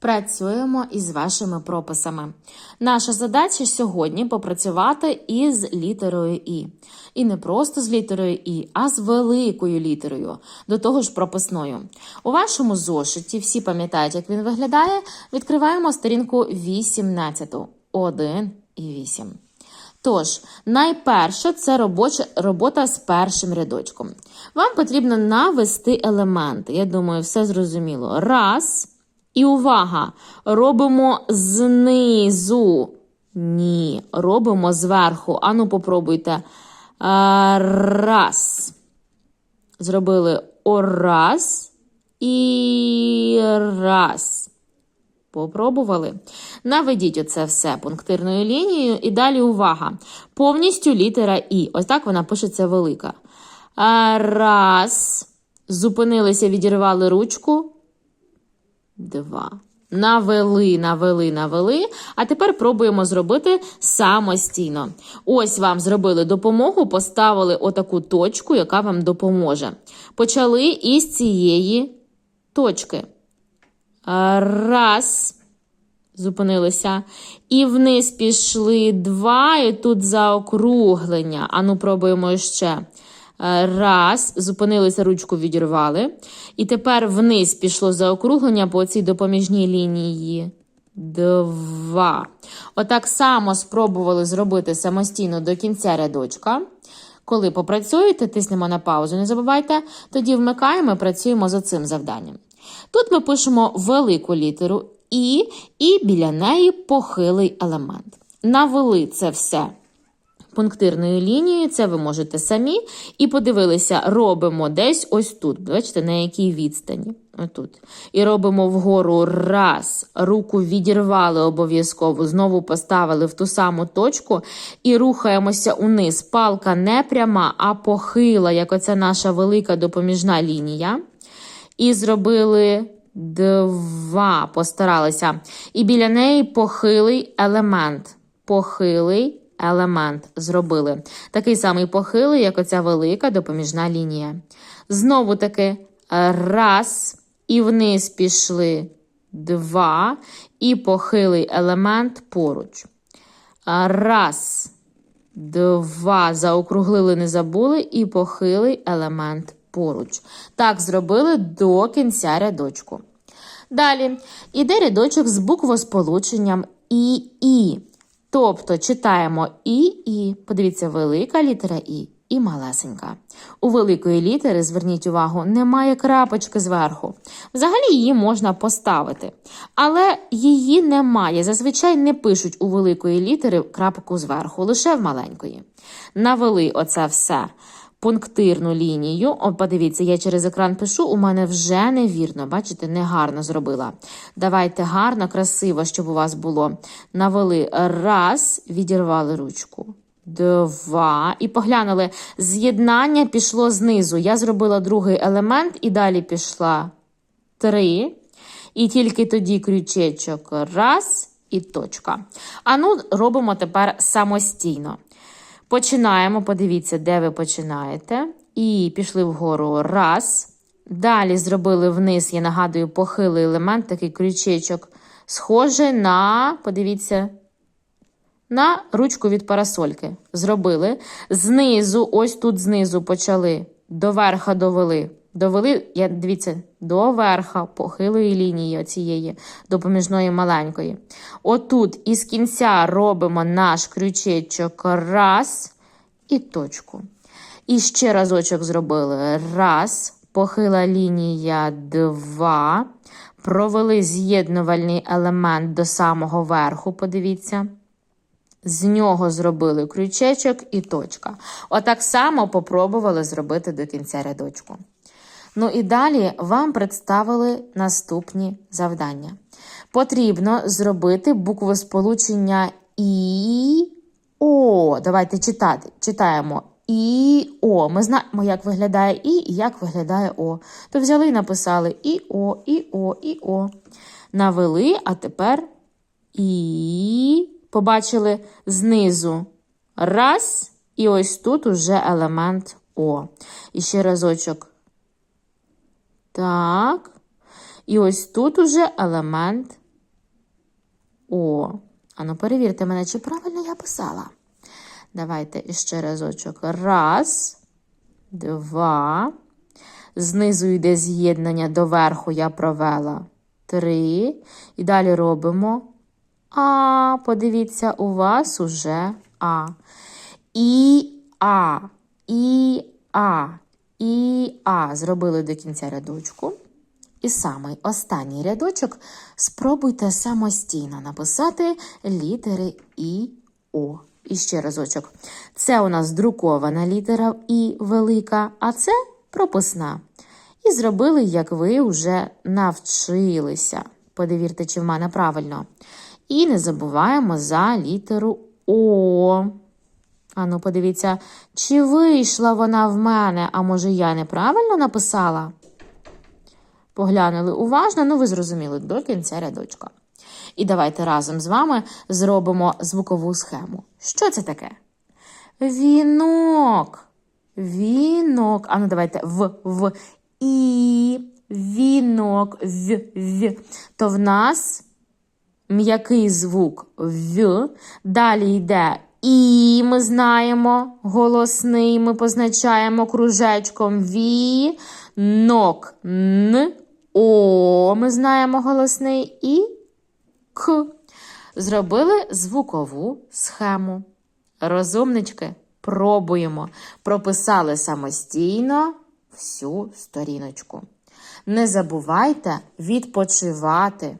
Працюємо із вашими прописами. Наша задача сьогодні попрацювати із літерою І. І не просто з літерою І, а з великою літерою, до того ж прописною. У вашому зошиті, всі пам'ятають, як він виглядає, відкриваємо сторінку 18. 1 і 8. Тож, найперше це робоча робота з першим рядочком. Вам потрібно навести елементи. Я думаю, все зрозуміло. Раз. І увага! Робимо знизу. Ні, робимо зверху. Ану, попробуйте. Раз. Зробили ораз і раз. Попробували. Наведіть оце все пунктирною лінією. І далі увага. Повністю літера І. Ось так вона пишеться велика. Раз. Зупинилися, відірвали ручку. Два. Навели, навели, навели. А тепер пробуємо зробити самостійно. Ось вам зробили допомогу, поставили отаку точку, яка вам допоможе. Почали із цієї точки. Раз. Зупинилися. І вниз пішли два, і тут заокруглення. Ану, пробуємо ще. Раз, зупинилися, ручку відірвали. І тепер вниз пішло заокруглення по цій допоміжній лінії. Два. Отак само спробували зробити самостійно до кінця рядочка. Коли попрацюєте, тиснемо на паузу, не забувайте, тоді вмикаємо і працюємо за цим завданням. Тут ми пишемо велику літеру І, і біля неї похилий елемент. Навели це все пунктирною лінією, це ви можете самі. І подивилися, робимо десь ось тут. Бачите, на якій відстані. Отут. І робимо вгору раз, руку відірвали обов'язково, знову поставили в ту саму точку і рухаємося униз. Палка не пряма, а похила, як оця наша велика допоміжна лінія. І зробили два, постаралися. І біля неї похилий елемент. Похилий елемент зробили. Такий самий похилий, як оця велика допоміжна лінія. Знову таки раз, і вниз пішли два, і похилий елемент поруч. Раз, два. Заокруглили, не забули, і похилий елемент поруч. Так зробили до кінця рядочку. Далі іде рядочок з буквосполученням І-І. Тобто читаємо І, І. Подивіться, велика літера І і малесенька. У великої літери, зверніть увагу, немає крапочки зверху. Взагалі її можна поставити. Але її немає. Зазвичай не пишуть у великої літери крапку зверху, лише в маленької. Навели оце все. Пунктирну лінію. О, подивіться, я через екран пишу, у мене вже невірно. Бачите, негарно зробила. Давайте гарно, красиво, щоб у вас було. Навели раз, відірвали ручку. Два. І поглянули, з'єднання пішло знизу. Я зробила другий елемент і далі пішла три. І тільки тоді крючечок раз і точка. А ну, робимо тепер самостійно. Починаємо, подивіться, де ви починаєте. І пішли вгору раз. Далі зробили вниз, я нагадую, похилий елемент, такий крючечок, схожий на, подивіться, на ручку від парасольки. Зробили. Знизу, ось тут знизу почали, до верха довели. Довели, я, дивіться, до верха похилої лінії оцієї допоміжної маленької. Отут із кінця робимо наш крючечок раз і точку. І ще разочок зробили. Раз, похила лінія два. Провели з'єднувальний елемент до самого верху, подивіться. З нього зробили крючечок і точка. Отак само попробували зробити до кінця рядочку. Ну і далі вам представили наступні завдання. Потрібно зробити букви сполучення І О. Давайте читати. Читаємо І О. Ми знаємо, як виглядає І і як виглядає О. То взяли і написали І О, І О, І О. Навели, а тепер І. Побачили знизу раз, і ось тут уже елемент О. І ще разочок. Так. І ось тут уже елемент О. Ану, перевірте мене, чи правильно я писала. Давайте іще разочок. Раз, два. Знизу йде з'єднання до верху я провела. Три. І далі робимо. А, подивіться, у вас уже А. І А. І А. І А. Зробили до кінця рядочку. І самий останній рядочок спробуйте самостійно написати літери І О. І ще разочок. Це у нас друкована літера І велика, а це прописна. І зробили, як ви вже навчилися. Подивірте, чи в мене правильно. І не забуваємо за літеру О. Ану, подивіться, чи вийшла вона в мене, а може я неправильно написала? Поглянули уважно, ну ви зрозуміли до кінця рядочка. І давайте разом з вами зробимо звукову схему. Що це таке? Вінок. Вінок. А ну давайте в, в, і, вінок, в, в. То в нас м'який звук в. Далі йде і, ми знаємо, голосний, ми позначаємо кружечком ві, нок, н, о, ми знаємо голосний і к. Зробили звукову схему. Розумнички, пробуємо. Прописали самостійно всю сторіночку. Не забувайте відпочивати.